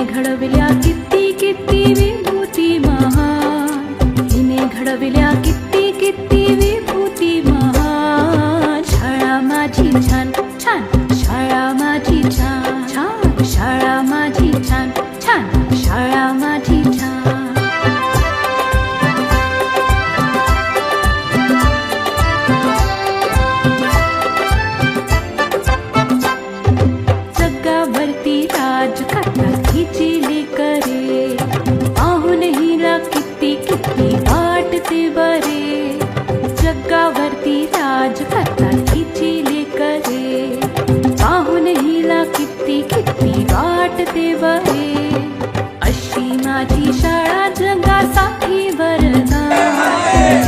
മേഘടവിലാ ചിത്തി കിത്തി वाटते बरे अशी माझी शाळा जगासाठी वरदान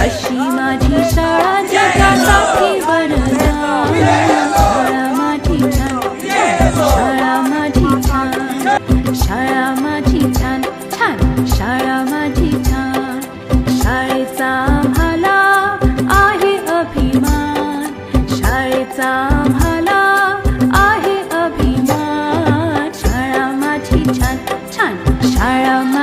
अशी माझी शाळा जगासाठी वरदान शाळा माझी छान. शाळा माझी छान. शाळा माझी छान. छान. शाळा माझी छान. शाळेचा आम्हाला आहे अभिमान. शाळेचा